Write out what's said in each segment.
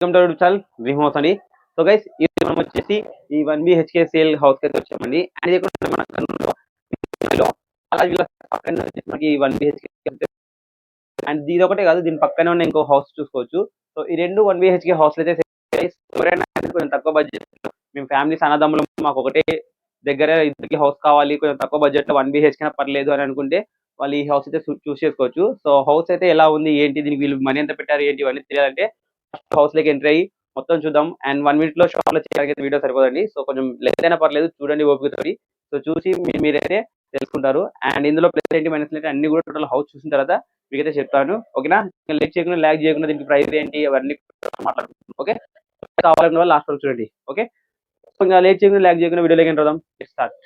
Welcome to channel dream house అండి so guys ఇది మనం వచ్చేసి ఈ వన్ బిహెచ్కే సేల్ హౌస్ అయితే వచ్చామండి. అండ్ ఇది కూడా మన కర్నూలులో అలా మనకి వన్ బిహెచ్కే అండ్ ఇది ఒకటే కాదు దీని పక్కనే ఉన్న ఇంకో హౌస్ చూసుకోవచ్చు. సో ఈ రెండు వన్ బిహెచ్కే హౌస్ అయితే ఎవరైనా కొంచెం తక్కువ బడ్జెట్ మేము ఫ్యామిలీస్ అన్నదమ్ములు మాకు ఒకటే దగ్గర ఇద్దరికి హౌస్ కావాలి కొంచెం తక్కువ బడ్జెట్లో వన్ బిహెచ్కే పర్లేదు అని అనుకుంటే వాళ్ళు ఈ హౌస్ అయితే చూస్ చేసుకోవచ్చు సో హౌస్ అయితే ఎలా ఉంది ఏంటి దీనికి వీళ్ళు మనీ ఎంత పెట్టారు ఏంటి ఇవన్నీ తెలియాలంటే హౌస్లోకి ఎంటర్ అయ్యి మొత్తం చూద్దాం. అండ్ వన్ మినిట్లో షాప్లో చేయడానికి వీడియో సరిపోదండి. సో కొంచెం లెస్ అయినా పర్లేదు. చూడండి ఓపికతోటి. సో చూసి మీరైతే తెలుసుకుంటారు. అండ్ ఇందులో ప్లస్ ఏంటి మైనస్ ఏంటి అన్ని కూడా టోటల్ హౌస్ చూసిన తర్వాత మీకైతే చెప్తాను. ఓకేనా లెక్ చేయకుండా ల్యాక్ చేయకుండా దీనికి ప్రైస్ ఏంటి అవన్నీ మాట్లాడుకుంటాం ఓకే కావాలనుకున్న వాళ్ళు లాస్ట్ వరకు చూడండి. ఓకే సో ఇంకా లేట్ చేయకుండా ల్యాక్ చేయకుండా వీడియోలోకి ఎంటర్ అవుదాం. స్టార్ట్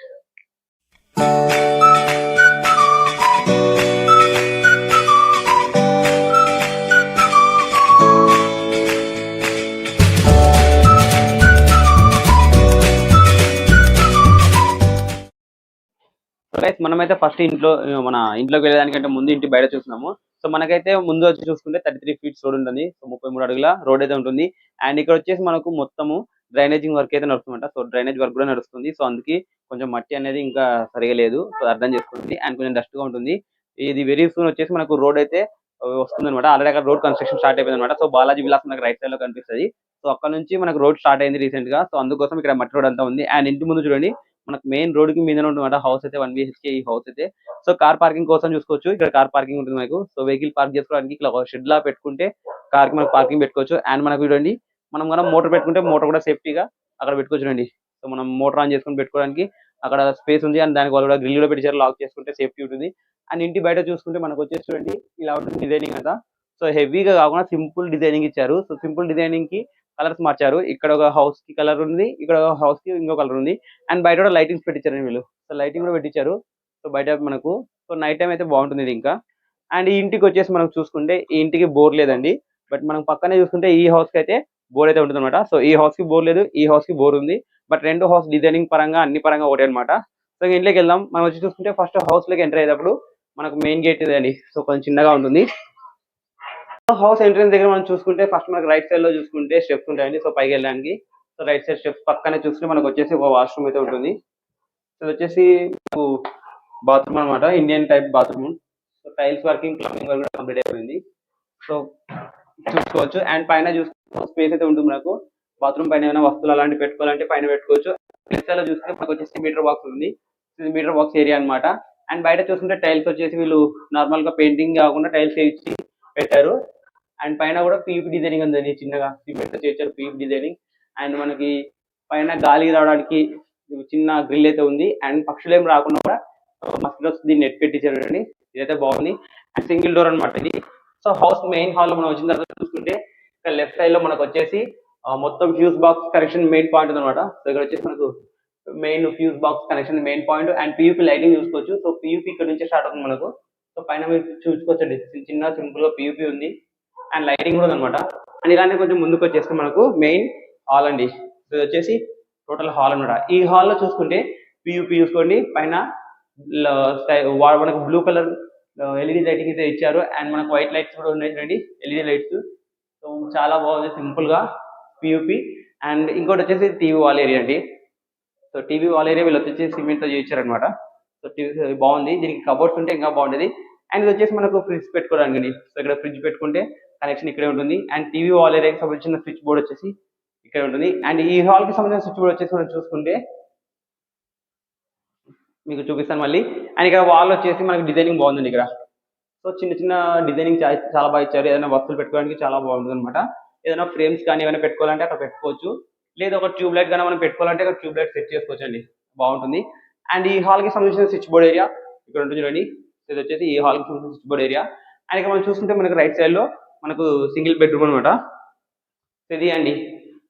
గైస్ మనమైతే ఫస్ట్ ఇంట్లో మన ఇంట్లోకి వెళ్ళేదానికంటే ముందు ఇంటి బయట చూస్తున్నాము. సో మనకైతే ముందు వచ్చి చూసుకుంటే థర్టీ త్రీ ఫీట్స్ రోడ్ ఉంటుంది. సో ముప్పై మూడు అడుగుల రోడ్ అయితే ఉంటుంది. అండ్ ఇక్కడ వచ్చేసి మనకు మొత్తము డ్రైనేజింగ్ వర్క్ అయితే నడుస్తుందంట. సో డ్రైనేజ్ వర్క్ కూడా నడుస్తుంది. సో అందుకే కొంచెం మట్టి అనేది ఇంకా సరిగా లేదు. సో అర్థం చేసుకోండి. అండ్ కొంచెం డస్ట్గా ఉంటుంది. ఇది వెరీ సూన్ వచ్చేసి మనకు రోడ్ అయితే వస్తుంది అనమాట ఆల్రెడీ అక్కడ రోడ్ కన్స్ట్రక్షన్ స్టార్ట్ అయిపోయింది అనమాట సో బాలాజీ విలాస్ మనకు రైట్ సైడ్లో కనిపిస్తుంది. సో అక్కడ నుంచి మనకు రోడ్ స్టార్ట్ అయింది రీసెంట్గా. సో అందుకోసం ఇక్కడ మట్టి రోడ్ అంతా ఉంది. అండ్ ఇంటి ముందు చూడండి. మనకు మెయిన్ రోడ్కి మీద ఉంటుంది హౌస్ అయితే వన్ బిహెచ్కే ఈ హౌస్ అయితే. సో కార్ పార్కింగ్ కోసం చూసుకోవచ్చు. ఇక్కడ కార్ పార్కింగ్ ఉంటుంది మనకు. సో వెహికల్ పార్క్ చేసుకోవడానికి ఇట్లా షెడ్ లా పెట్టుకుంటే కార్కి మనకు పార్కింగ్ పెట్టుకోవచ్చు. అండ్ మనకు చూడండి మనం మనం మోటార్ పెట్టుకుంటే మోటార్ కూడా సేఫ్టీగా అక్కడ పెట్టుకోవచ్చు అండి సో మనం మోటార్ ఆన్ చేసుకొని పెట్టుకోవడానికి అక్కడ స్పేస్ ఉంది. అండ్ దానికి వాళ్ళు కూడా గ్రిల్ కూడా పెట్టించారు. లాక్ చేసుకుంటే సేఫ్టీ ఉంటుంది. అండ్ ఇంటి బయట చూసుకుంటే మనకు వచ్చేసి చూడండి ఇలా ఉంటుంది డిజైనింగ్ అంతా. సో హెవీగా కాకుండా సింపుల్ డిజైనింగ్ ఇచ్చారు. సో సింపుల్ డిజైనింగ్కి కలర్స్ మార్చారు. ఇక్కడ ఒక హౌస్కి కలర్ ఉంది ఇక్కడ ఒక హౌస్కి ఇంకో కలర్ ఉంది. అండ్ బయట కూడా లైటింగ్స్ పెట్టించారు వీళ్ళు. సో లైటింగ్ కూడా పెట్టించారు. సో బయట మనకు సో నైట్ టైం అయితే బాగుంటుంది ఇది ఇంకా. అండ్ ఈ ఇంటికి వచ్చేసి మనం చూసుకుంటే ఈ ఇంటికి బోర్ లేదండి. బట్ మనం పక్కనే చూసుకుంటే ఈ హౌస్కి అయితే బోర్ అయితే ఉంటుంది అనమాట సో ఈ హౌస్కి బోర్ లేదు ఈ హౌస్కి బోర్ ఉంది. బట్ రెండు హౌస్ డిజైనింగ్ పరంగా అన్ని పరంగా ఒకటే అనమాట సో ఇంట్లోకి వెళ్దాం. మనం వచ్చి చూసుకుంటే ఫస్ట్ హౌస్లోకి ఎంటర్ అయ్యేటప్పుడు మనకు మెయిన్ గేట్ ఇదండి. సో కొంచెం చిన్నగా ఉంటుంది. హౌస్ ఎంట్రన్స్ దగ్గర మనం చూసుకుంటే ఫస్ట్ మనకు రైట్ సైడ్లో చూసుకుంటే స్టెప్స్ ఉంటాయండి. సో పైకి వెళ్ళడానికి. సో రైట్ సైడ్ స్టెప్స్ పక్కనే చూసుకుంటే మనకు వచ్చేసి ఒక వాష్రూమ్ అయితే ఉంటుంది. సో వచ్చేసి బాత్రూమ్ అన్నమాట. Indian type bathroom so tiles working plumbing work కూడా కంప్లీట్ అయిపోయింది. సో చూసుకోవచ్చు. అండ్ పైన చూసుకుంటే స్పేస్ అయితే ఉంటుంది మనకు. బాత్రూమ్ పైన ఏమైనా వస్తువులు అలాంటివి పెట్టుకోవాలంటే పైన పెట్టుకోవచ్చు. లెఫ్ట్ సైడ్లో చూసుకుంటే మనకు వచ్చేసి మీటర్ బాక్స్ ఉంది. ఇది మీటర్ బాక్స్ ఏరియా అన్నమాట. అండ్ బయట చూసుకుంటే టైల్స్ వచ్చేసి వీళ్ళు నార్మల్గా పెయింటింగ్ కాకుండా టైల్స్ వేయించి పెట్టారు. అండ్ పైన కూడా పీపీ డిజైనింగ్ ఉందండి చిన్నగా సిమెంట్ చేశారు పీపీ డిజైనింగ్. అండ్ మనకి పైన గాలి రావడానికి చిన్న గ్రిల్ అయితే ఉంది. అండ్ పక్షులు ఏం రాకుండా కూడా మస్కిటోస్ దీన్ని నెట్ పెట్టించారు అండి ఇదైతే బాగుంది. అండ్ సింగిల్ డోర్ అన్నమాట ఇది. సో హౌస్ మెయిన్ హాల్లో మనం వచ్చిన తర్వాత చూసుకుంటే ఇక్కడ లెఫ్ట్ సైడ్లో మనకు వచ్చేసి మొత్తం fuse box connection main point అనమాట సో ఇక్కడ వచ్చేసి మనకు main fuse box connection main point. And POP lighting చూసుకోవచ్చు. సో పీయూపీ ఇక్కడ నుంచి స్టార్ట్ అవుతుంది మనకు. సో పైన మీరు చూసుకోవచ్చండి. చిన్న సింపుల్గా పియూపీ ఉంది. అండ్ లైటింగ్ కూడా అనమాట అండ్ ఇలాంటి కొంచెం ముందుకు వచ్చేస్తే మనకు మెయిన్ హాల్ అండి. సో ఇది వచ్చేసి టోటల్ హాల్ అన్నమాట. ఈ హాల్లో చూసుకుంటే పియూపీ చూసుకోండి. పైన మనకు బ్లూ కలర్ ఎల్ఈడి లైటింగ్ అయితే ఇచ్చారు. అండ్ మనకు వైట్ లైట్స్ కూడా ఉన్నాయి చూడండి. LED lights. సో చాలా బాగుంది సింపుల్గా పియూపీ అండ్ ఇంకోటి వచ్చేసి టీవీ వాల్ ఏరియా అండి. సో టీవీ వాల్ ఏరియా వీళ్ళు వచ్చేసి సిమెంట్తో చేయించారనమాట సో టీవీ బాగుంది. దీనికి కబోర్డ్స్ ఉంటే ఇంకా బాగుంటుంది అండ్ ఇది వచ్చేసి మనకు ఫ్రిడ్జ్ పెట్టుకోవడానికి సో ఇక్కడ ఫ్రిడ్జ్ పెట్టుకుంటే కనెక్షన్ ఇక్కడే ఉంటుంది. అండ్ టీవీ వాల్ ఏరియాకి సంబంధించిన స్విచ్ బోర్డ్ వచ్చేసి ఇక్కడ ఉంటుంది. అండ్ ఈ హాల్కి సంబంధించిన స్విచ్ బోర్డ్ వచ్చేసి మనం చూసుకుంటే మీకు చూపిస్తాను మళ్ళీ. అండ్ ఇక్కడ వాల్ వచ్చేసి మనకి డిజైనింగ్ బాగుందండి ఇక్కడ. సో చిన్న చిన్న డిజైనింగ్ చాలా బాగా ఇచ్చారు. ఏదైనా వస్తువులు పెట్టుకోవడానికి చాలా బాగుంటుంది అనమాట ఏదైనా ఫ్రేమ్స్ కానీ ఏమైనా పెట్టుకోవాలంటే అక్కడ పెట్టుకోవచ్చు. లేదా ఒక ట్యూబ్ లైట్ కానీ మనం పెట్టుకోవాలంటే అక్కడ ట్యూబ్ లైట్ సెట్ చేసుకోవచ్చు అండి బాగుంటుంది. అండ్ ఈ హాల్కి సంబంధించిన స్విచ్ బోర్డ్ ఏరియా ఇక్కడ ఉంటుంది చూడండి. ఇది వచ్చేసి ఈ హాల్కి సంబంధించిన స్విచ్ బోర్డ్ ఏరియా అండ్ ఇక్కడ మనం చూసుకుంటే మనకి రైట్ సైడ్లో మనకు సింగిల్ బెడ్రూమ్ అనమాట ఇది అండి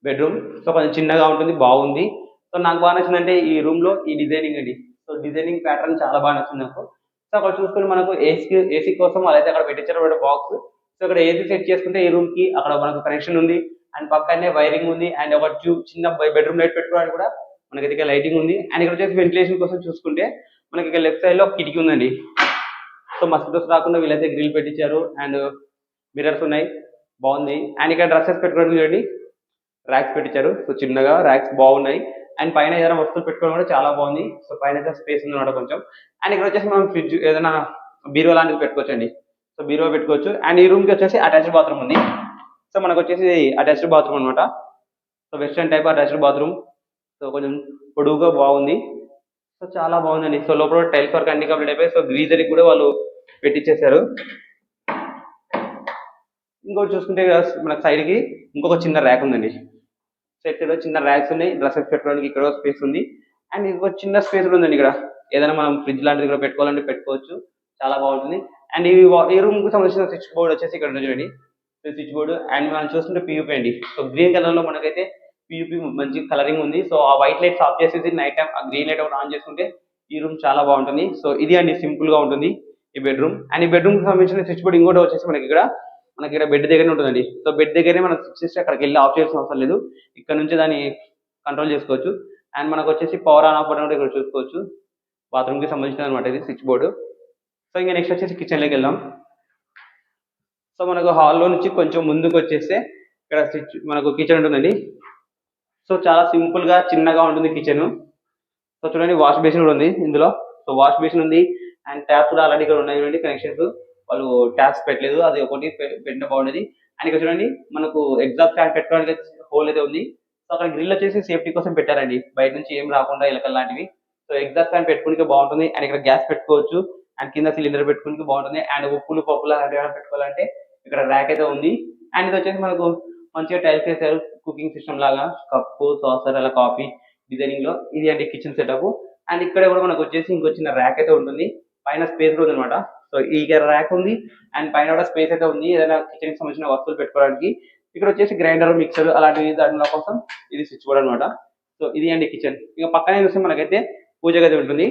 బెడ్రూమ్ సో కొంచెం చిన్నగా ఉంటుంది బాగుంది. సో నాకు బాగా నచ్చిందంటే ఈ రూమ్లో ఈ డిజైనింగ్ అండి. సో డిజైనింగ్ ప్యాటర్న్ చాలా బాగా నచ్చింది నాకు. సో అక్కడ చూసుకుని మనకు ఏసీ ఏసీ కోసం వాళ్ళైతే అక్కడ పెట్టించారు బాక్స్ సో ఇక్కడ ఏసీ సెట్ చేసుకుంటే ఈ రూమ్కి అక్కడ మనకు కనెక్షన్ ఉంది. అండ్ పక్కనే వైరింగ్ ఉంది. అండ్ ఒక ట్యూబ్ చిన్న బెడ్రూమ్ లైట్ పెట్టుకోవడానికి కూడా మనకి ఇక్కడ లైటింగ్ ఉంది. అండ్ ఇక్కడ వచ్చేసి వెంటిలేషన్ కోసం చూసుకుంటే మనకి ఇక్కడ లెఫ్ట్ సైడ్లో ఒక కిటికీ ఉందండి. సో మస్కిటోస్ రాకుండా వీళ్ళైతే గ్రిల్ పెట్టించారు. అండ్ మిరర్స్ ఉన్నాయి. బాగుంది. అండ్ ఇక్కడ డ్రెస్సెస్ పెట్టుకోవడం చూడండి. ర్యాక్స్ పెట్టించారు. సో చిన్నగా ర్యాక్స్ బాగున్నాయి. అండ్ పైన ఏదైనా వస్తువులు పెట్టుకోవడం కూడా చాలా బాగుంది. సో పైన అయితే స్పేస్ ఉంది అనమాట కొంచెం. అండ్ ఇక్కడ వచ్చేసి మనం ఫ్రిడ్జ్ ఏదైనా బీరో లాంటిది పెట్టుకోవచ్చు అండి సో బీరో పెట్టుకోవచ్చు. అండ్ ఈ రూమ్కి వచ్చేసి అటాచ్డ్ బాత్రూమ్ ఉంది. సో మనకు వచ్చేసి అటాచ్డ్ బాత్రూమ్ అనమాట so western type attached bathroom so కొంచెం పొడుగుగా బాగుంది. సో చాలా బాగుందండి. సో లోపల టైల్స్ వర్క్ అన్ని కంప్లీట్ అయిపోయి సో గ్రీజరీ కూడా వాళ్ళు పెట్టించేశారు ఇంకోటి చూసుకుంటే మన సైడ్కి సైడ్కి ఇంకొక చిన్న ర్యాక్ ఉందండి. సో ఇక్కడ చిన్న ర్యాక్స్ ఉన్నాయి. డ్రెస్సెస్ పెట్టుకోవడానికి ఇక్కడ స్పేస్ ఉంది. అండ్ ఇంకొక చిన్న స్పేస్ కూడా ఉందండి ఇక్కడ. ఏదైనా మనం ఫ్రిడ్జ్ లాంటిది కూడా పెట్టుకోవాలంటే పెట్టుకోవచ్చు. చాలా బాగుంటుంది. అండ్ ఈ ఈ రూమ్కు సంబంధించిన స్విచ్ బోర్డ్ వచ్చేసి ఇక్కడ చూడండి స్విచ్ బోర్డు అండ్ మనం చూస్తుంటే పియూపీ అండి. సో గ్రీన్ కలర్లో మనకైతే పియూపీ మంచి కలరింగ్ ఉంది. సో ఆ వైట్ లైట్స్ ఆఫ్ చేసేసి నైట్ టైం ఆ గ్రీన్ లైట్ ఒకటి ఆన్ చేసుకుంటే ఈ రూమ్ చాలా బాగుంటుంది. సో ఇది అండి సింపుల్గా ఉంటుంది ఈ బెడ్రూమ్ అండ్ ఈ బెడ్రూమ్కి సంబంధించిన స్విచ్ బోర్డ్ ఇంకోటి వచ్చేసి మనకి ఇక్కడ మనకి ఇక్కడ బెడ్ దగ్గరనే ఉంటుందండి. సో బెడ్ దగ్గరే మనం స్విచ్ చేస్తే అక్కడికి వెళ్ళి ఆఫ్ చేయాల్సిన అవసరం లేదు. ఇక్కడ నుంచి దాన్ని కంట్రోల్ చేసుకోవచ్చు. అండ్ మనకు వచ్చేసి పవర్ ఆన్ ఆఫ్ బటన్ కూడా ఇక్కడ చూసుకోవచ్చు. బాత్రూమ్కి సంబంధించిన అనమాట ఇది స్విచ్ బోర్డు సో ఇంకా నెక్స్ట్ వచ్చేసి కిచెన్లోకి వెళ్దాం. సో మనకు హాల్లో నుంచి కొంచెం ముందుకు వచ్చేస్తే ఇక్కడ స్విచ్ మనకు కిచెన్ ఉంటుందండి. సో చాలా సింపుల్గా చిన్నగా ఉంటుంది కిచెన్ సో చూడండి వాష్ బేసిన్ కూడా ఉంది ఇందులో. సో వాష్ బేసిన్ ఉంది అండ్ ట్యాప్స్ కూడా ఆల్రెడీ ఇక్కడ ఉన్నాయి చూడండి కనెక్షన్స్ వాళ్ళు ట్యాప్స్ పెట్టలేదు అది ఒకటి పెట్టిన బాగుండేది. అండ్ ఇక్కడ చూడండి మనకు ఎగ్జాస్ట్ ఫ్యాన్ పెట్టుకోవడానికి హోల్ అయితే ఉంది. సో అక్కడ గ్రిల్ వచ్చేసి సేఫ్టీ కోసం పెట్టారండి. బయట నుంచి ఏం రాకుండా ఎలకలు లాంటివి. సో ఎగ్జాస్ట్ ఫ్యాన్ పెట్టుకుంటే బాగుంటుంది. అండ్ ఇక్కడ గ్యాస్ పెట్టుకోవచ్చు. అండ్ కింద సిలిండర్ పెట్టుకునికి బాగుంటుంది. అండ్ ఉప్పులు పప్పులు అలాంటివి పెట్టుకోవాలంటే ఇక్కడ ర్యాక్ అయితే ఉంది. అండ్ ఇది వచ్చేసి మనకు మంచిగా టైల్స్ వేసారు కుకింగ్ సిస్టమ్ లాగా కప్పు సాసర్ అలా కాఫీ డిజైనింగ్లో. ఇది అండి కిచెన్ సెటప్ అండ్ ఇక్కడ కూడా మనకు వచ్చేసి ఇంకో చిన్న ర్యాక్ అయితే ఉంటుంది. పైన స్పేస్ కూడా ఉందన్నమాట. సో ఈ ర్యాక్ ఉంది. అండ్ పైన కూడా స్పేస్ అయితే ఉంది. ఏదైనా కిచెన్కి సంబంధించిన వస్తువులు పెట్టుకోవడానికి. ఇక్కడ వచ్చేసి గ్రైండర్ మిక్సర్ అలాంటివి దానిలో కోసం ఇది స్విచ్ బోర్డ్ అనమాట సో ఇది అండి కిచెన్ ఇక పక్కనే చూస్తే మనకైతే పూజ గది ఉంటుంది.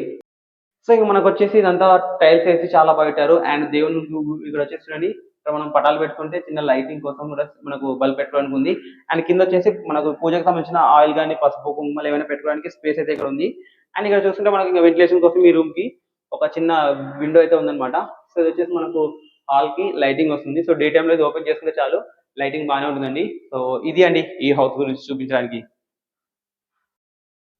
సో ఇక మనకు వచ్చేసి ఇదంతా టైల్స్ వేసి చాలా బాగా పెట్టారు. అండ్ దేవుని ఇక్కడ వచ్చేసి చూడండి. ఇక్కడ మనం పటాలు పెట్టుకుంటే చిన్న లైటింగ్ కోసం కూడా మనకు బల్బ్ పెట్టుకోవడానికి ఉంది. అండ్ కింద వచ్చేసి మనకు పూజకు సంబంధించిన ఆయిల్ కానీ పసుపు కుంకుమలు ఏమైనా పెట్టుకోవడానికి స్పేస్ అయితే ఇక్కడ ఉంది. అండ్ ఇక్కడ చూస్తుంటే మనకి వెంటిలేషన్ కోసం ఈ రూమ్కి ఒక చిన్న విండో అయితే ఉందన్నమాట. సో ఇది వచ్చేసి మనకు హాల్కి లైటింగ్ వస్తుంది. సో డే టైంలో లో ఇది ఓపెన్ చేసుకుంటే చాలు లైటింగ్ బాగానే ఉంటుందండి. సో ఇది అండి ఈ హౌస్ గురించి చూపించడానికి.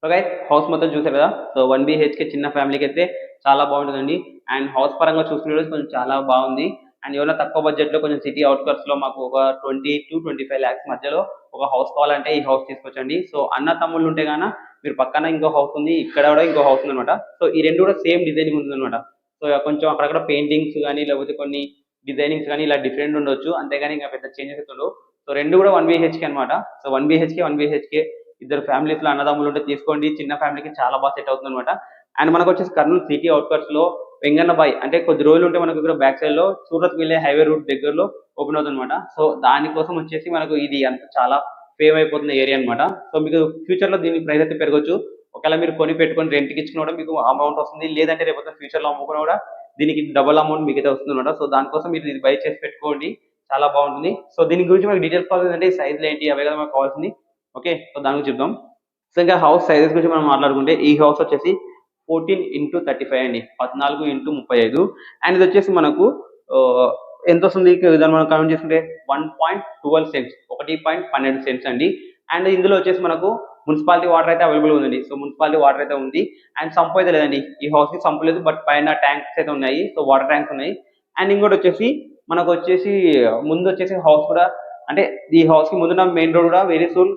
ఓకే హౌస్ మొత్తం చూసారు కదా? సో వన్ బిహెచ్కే చిన్న ఫ్యామిలీకి అయితే చాలా బాగుంటుందండి. అండ్ హౌస్ పరంగా చూసుకునే కొంచెం చాలా బాగుంది. అండ్ ఏమైనా తక్కువ బడ్జెట్లో కొంచెం సిటీ అవుట్స్కట్స్లో మాకు ఒక twenty two twenty five lakhs మధ్యలో ఒక హౌస్ కావాలంటే ఈ హౌస్ తీసుకొచ్చండి. సో అన్న తమ్ముళ్ళు ఉంటే గాన మీరు పక్కన ఇంకో హౌస్ ఉంది ఇక్కడ కూడా ఇంకో హౌస్ ఉంది అనమాట సో ఈ రెండు కూడా సేమ్ డిజైనింగ్ ఉంది అనమాట సో కొంచెం అక్కడక్కడ పెయింటింగ్స్ కానీ లేకపోతే కొన్ని డిజైనింగ్స్ కానీ ఇలా డిఫరెంట్ ఉండొచ్చు. అంతేగాని ఇంకా పెద్ద చేంజెస్ ఉండవు. సో రెండు కూడా వన్ బిహెచ్కే అనమాట so one BHK one BHK ఇద్దరు ఫ్యామిలీస్లో అన్నదమ్ములు ఉంటే తీసుకోండి. చిన్న ఫ్యామిలీకి చాలా బాగా సెట్ అవుతుంది అనమాట అండ్ మనకు వచ్చేసి కర్నూలు సిటీ అవుట్కట్స్లో వెంగన్నబాయ్. అంటే కొద్ది రోజులు ఉంటే మనకు ఇక్కడ బ్యాక్ సైడ్లో సూరత్ వెళ్ళే హైవే రూట్ దగ్గరలో ఓపెన్ అవుతుంది అనమాట సో దానికోసం వచ్చేసి మనకు ఇది అంత చాలా ఫేమ్ అయిపోతున్న ఏరియా అన్నమాట. సో మీకు ఫ్యూచర్లో దీని ప్రైస్ అయితే పెరగచ్చు. ఒకవేళ మీరు కొని పెట్టుకొని రెంట్కి ఇచ్చుకున్న కూడా మీకు అమౌంట్ వస్తుంది. లేదంటే రేపు ఫ్యూచర్లో అమ్ముకున్నా కూడా దీనికి డబుల్ అమౌంట్ మీకు అయితే వస్తుంది అనమాట సో దానికోసం మీరు ఇది బై చేసి పెట్టుకోండి. చాలా బాగుంటుంది. సో దీని గురించి మనకి డీటెయిల్స్ కావాలంటే సైజులు ఏంటి అవే కదా మనకు కావాల్సింది. ఓకే సో దాని గురించి చెప్దాం. సో ఇంకా హౌస్ సైజెస్ గురించి మనం మాట్లాడుకుంటే ఈ హౌస్ వచ్చేసి ఫోర్టీన్ ఇంటూ థర్టీ ఫైవ్ అండి. పద్నాలుగు ఇంటూ ముప్పై ఐదు. అండ్ ఇది వచ్చేసి మనకు ఎంత వస్తుంది? దాన్ని మనం కన్వర్ట్ చేసుకుంటే వన్ పాయింట్ ట్వెల్వ్ సెంట్స్ ఒకటి పాయింట్ పన్నెండు సెంట్స్ అండి. అండ్ ఇందులో వచ్చేసి మనకు మున్సిపాలిటీ వాటర్ అయితే అవైలబుల్ ఉందండి. సో మున్సిపాలిటీ వాటర్ అయితే ఉంది. అండ్ సంపు అయితే లేదండి. ఈ హౌస్కి సంపు లేదు బట్ పైన ట్యాంక్స్ అయితే ఉన్నాయి. సో వాటర్ ట్యాంక్స్ ఉన్నాయి. అండ్ ఇంకోటి వచ్చేసి మనకు వచ్చేసి ముందు వచ్చేసి హౌస్ కూడా అంటే ఈ హౌస్కి ముందున్న మెయిన్ రోడ్ కూడా వేరే సోల్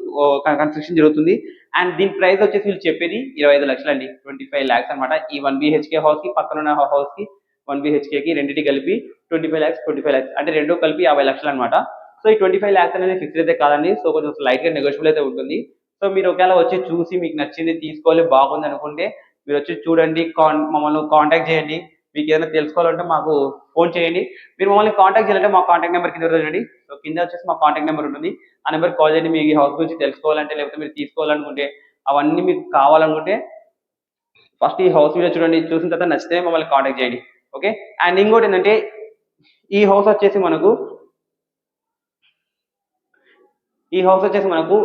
కన్స్ట్రక్షన్ జరుగుతుంది. అండ్ దీని ప్రైస్ వచ్చేసి వీళ్ళు చెప్పేది ఇరవై ఐదు లక్షలు అండి ట్వంటీ ఫైవ్ ల్యాక్స్ అనమాట ఈ వన్ బిహెచ్కే హౌస్కి పక్కన ఉన్న హౌస్కి వన్ బిహెచ్కే కి రెండింటి కలిపి twenty five lakhs twenty five lakhs అంటే రెండు కలిపి యాభై లక్షలు అనమాట సో ఈ ట్వంటీ ఫైవ్ ల్యాక్స్ అనేది ఫిక్స్డ్ అయితే కాదండి. సో కొంచెం లైట్గా నెగోషియబుల్ అయితే ఉంటుంది. సో మీరు ఒకవేళ వచ్చి చూసి మీకు నచ్చింది తీసుకోవాలి బాగుంది అనుకుంటే మీరు వచ్చి చూడండి. కాన్ మమ్మల్ని కాంటాక్ట్ చేయండి. మీకు ఏదైనా తెలుసుకోవాలంటే మాకు ఫోన్ చేయండి. మీరు మమ్మల్ని కాంటాక్ట్ చేయాలంటే మా కాంటాక్ట్ నెంబర్ కింద చూడండి. సో కింద వచ్చేసి మా కాంటాక్ట్ నెంబర్ ఉంటుంది. ఆ నెంబర్ కాల్ చేయండి. మీ హౌస్ గురించి తెలుసుకోవాలంటే లేకపోతే మీరు తీసుకోవాలనుకుంటే అవన్నీ మీకు కావాలనుకుంటే ఫస్ట్ ఈ హౌస్ వీడియో చూడండి. చూసిన తర్వాత నచ్చితే మమ్మల్ని కాంటాక్ట్ చేయండి. ఓకే? అండ్ ఇంకోటి ఏంటంటే ఈ హౌస్ వచ్చేసి మనకు ఈ హౌస్ వచ్చేసి మనకు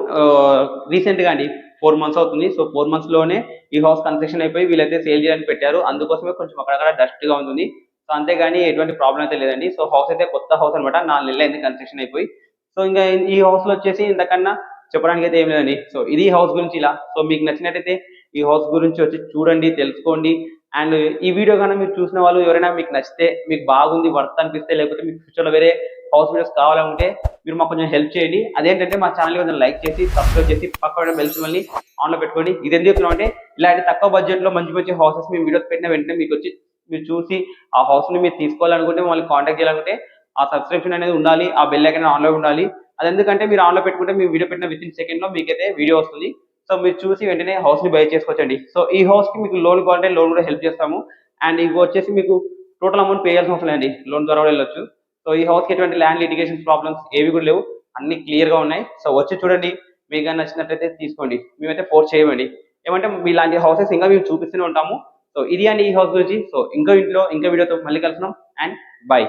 రీసెంట్గా అండి ఫోర్ మంత్స్ అవుతుంది. సో ఫోర్ మంత్స్లోనే ఈ హౌస్ కన్స్ట్రక్షన్ అయిపోయి వీళ్ళైతే సేల్ చేయడానికి పెట్టారు. అందుకోసమే కొంచెం అక్కడక్కడ డస్ట్గా ఉంటుంది సో అంతేగాని ఎటువంటి ప్రాబ్లం అయితే లేదండి. సో హౌస్ అయితే కొత్త హౌస్ అనమాట నాలుగు నెలలు అయింది కన్స్ట్రక్షన్ అయిపోయి. సో ఇంకా ఈ హౌస్లో వచ్చేసి ఇంతకన్నా చెప్పడానికి అయితే ఏం లేదండి. సో ఇది హౌస్ గురించి ఇలా. సో మీకు నచ్చినట్టయితే ఈ హౌస్ గురించి వచ్చి చూడండి తెలుసుకోండి. అండ్ ఈ వీడియో కానీ మీరు చూసిన వాళ్ళు ఎవరైనా మీకు నచ్చితే మీకు బాగుంది వర్త్ అనిపిస్తే లేకపోతే మీకు ఫ్యూచర్లో వేరే హౌస్ వీడియోస్ కావాలంటే మీరు మాకు కొంచెం హెల్ప్ చేయండి. అదేంటంటే మా ఛానల్ కొంచెం లైక్ చేసి సబ్స్క్రైబ్ చేసి పక్కన బెల్ మళ్ళీ ఆన్లో పెట్టుకోండి. ఇది ఎందుకు చెప్తున్నాం అంటే ఇలాంటి తక్కువ బడ్జెట్లో మంచి మంచి హౌసెస్ మేము వీడియోస్ పెట్టిన వెంటనే మీకు వచ్చి మీరు చూసి ఆ హౌస్ని మీరు తీసుకోవాలనుకుంటే మమ్మల్ని కాంటాక్ట్ చేయాలనుకుంటే ఆ సబ్స్క్రిప్షన్ అనేది ఉండాలి ఆ బెల్ ఐకన్ ఆన్లో ఉండాలి. అది ఎందుకంటే మీరు ఆన్లో పెట్టుకుంటే మీ వీడియో పెట్టిన విత్ ఇన్ సెకండ్లో మీకైతే వీడియో వస్తుంది. సో మీరు చూసి వెంటనే హౌస్ని బై చేసుకోవచ్చండి. సో ఈ హౌస్కి మీకు లోన్ కావాలంటే లోన్ కూడా హెల్ప్ చేస్తాము. అండ్ ఇవి వచ్చేసి మీకు టోటల్ అమౌంట్ పే చేయాల్సిన అవసరం లేదండి. లోన్ ద్వారా కూడా వెళ్ళొచ్చు. సో ఈ హౌస్కి ఎటువంటి ల్యాండ్ లిటిగేషన్ ప్రాబ్లమ్స్ ఏవి కూడా లేవు. అన్ని క్లియర్గా ఉన్నాయి. సో వచ్చి చూడండి. మీకు నచ్చినట్లయితే తీసుకోండి. మేమైతే ఫోర్స్ చేయమండి. ఏమంటే ఇలాంటి హౌసెస్ ఇంకా మేము చూపిస్తూనే ఉంటాము. సో ఇది అండి ఈ హౌస్ గురించి. సో ఇంకో ఇంట్లో ఇంకా వీడియోతో మళ్ళీ కలుస్తున్నాం అండ్ బై